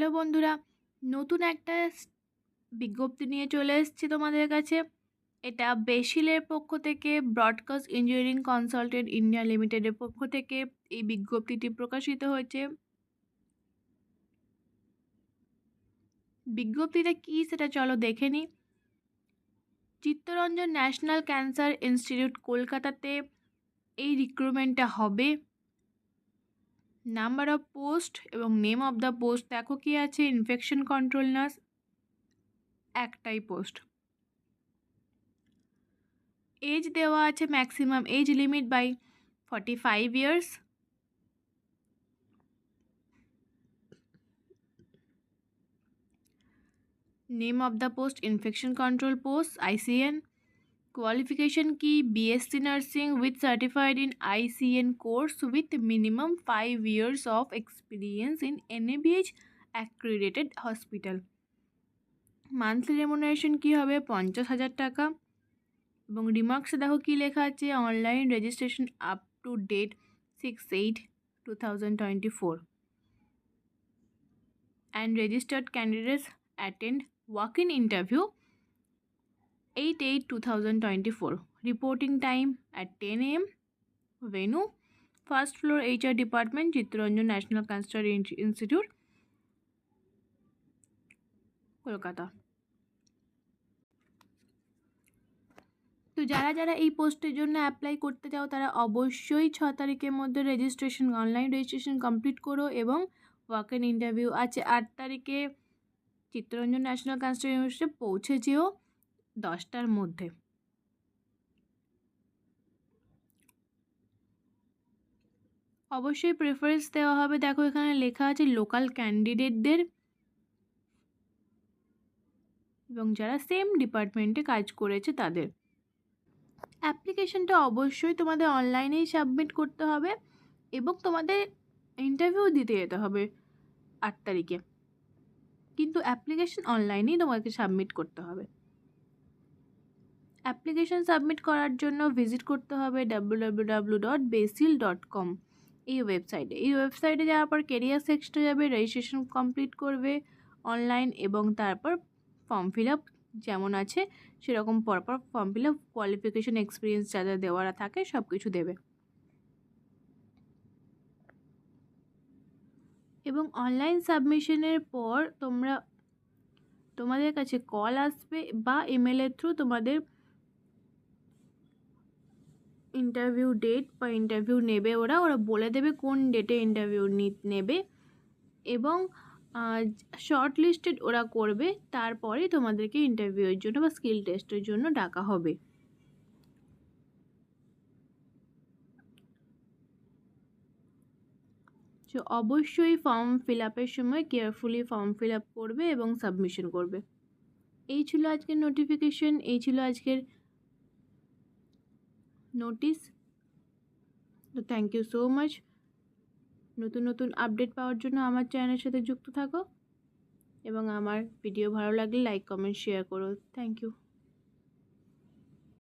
Hello বন্ধুরা, নতুন একটা বিজ্ঞপ্তি নিয়ে চলে এসেছি তোমাদের কাছে। এটা বেসিলের পক্ষ থেকে, ব্রডকাস্ট ইঞ্জিনিয়ারিং কনসালটেন্ট ইন্ডিয়া লিমিটেডের পক্ষ থেকে এই বিজ্ঞপ্তিটি প্রকাশিত হয়েছে। বিজ্ঞপ্তিটা কী সেটা চলো দেখে নিই চিত্তরঞ্জন ন্যাশনাল ক্যান্সার ইনস্টিটিউট কলকাতাতে এই রিক্রুটমেন্টটা হবে। নাম্বার অফ পোস্ট এবং নেম অফ দ্য পোস্ট দেখো কি আছে? ইনফেকশন কন্ট্রোল নার্স একটাই পোস্ট এজ দেওয়া আছে maximum age limit by forty five years name of the post infection control post ICN qualification key bsc nursing with certified in icn course with minimum 5 years of experience in nabh accredited hospital. Monthly remuneration কী হবে? পঞ্চাশ হাজার টাকা। এবং রিমার্কসে দেখো কী লেখা আছে? Online registration up to date six eight two thousand twenty four and registered candidates attend walk in interview 8 8 2024 reporting time at 10 am venue first floor hr department Chittaranjan national cancer institute Kolkata তো যারা যারা এই পোস্টের জন্য apply করতে চাও, তারা অবশ্যই ছ তারিখের মধ্যে রেজিস্ট্রেশন অনলাইন রেজিস্ট্রেশন কমপ্লিট করো এবং ওয়াক ইন ইন্টারভিউ আছে। আট তারিখে চিত্তরঞ্জন ন্যাশনাল ক্যান্সার ইউনিভার্সিটি পৌঁছে যেও। দশটার মধ্যে। অবশ্যই প্রেফারেন্স দেওয়া হবে। দেখো এখানে লেখা আছে লোকাল ক্যান্ডিডেটদের এবং যারা সেম ডিপার্টমেন্টে কাজ করেছে তাদের। অ্যাপ্লিকেশনটা অবশ্যই তোমাদের অনলাইনেই সাবমিট করতে হবে এবং তোমাদের ইন্টারভিউ দিতে যেতে হবে আট তারিখে। কিন্তু অ্যাপ্লিকেশন অনলাইনেই তোমাকে সাবমিট করতে হবে। অ্যাপ্লিকেশন সাবমিট করার জন্য ভিজিট করতে হবে W dot BECIL dot com এই ওয়েবসাইটে। এই ওয়েবসাইটে যাওয়ার পর কেরিয়ার সেকশনে যাবে রেজিস্ট্রেশন কমপ্লিট করবে অনলাইন এবং তারপর ফর্ম ফিল আপ যেমন আছে, সেরকম পরপর form fill up qualification experience যা যা দেওয়ার থাকে সব কিছু দেবে। এবং অনলাইন সাবমিশনের পর তোমরা, তোমাদের কাছে কল আসবে বা ইমেলের থ্রু তোমাদের ইন্টারভিউ ডেট বা ইন্টারভিউ নেবে ওরা ওরা বলে দেবে কোন ডেটে ইন্টারভিউ নেবে এবং শর্ট লিস্টেড ওরা করবে, তারপরে তোমাদেরকে ইন্টারভিউয়ের জন্য বা স্কিল টেস্টের জন্য ডাকা হবে। তো অবশ্যই ফর্ম ফিল আপের সময় কেয়ারফুলি ফর্ম ফিল আপ করবে এবং সাবমিশন করবে। এই ছিল আজকের নোটিফিকেশন এই ছিল আজকের নোটিস তো থ্যাংক ইউ সো মাচ নতুন নতুন আপডেট পাওয়ার জন্য আমার চ্যানেলের সাথে যুক্ত থাকো এবং আমার ভিডিও ভালো লাগলে লাইক কমেন্ট শেয়ার করো। Thank you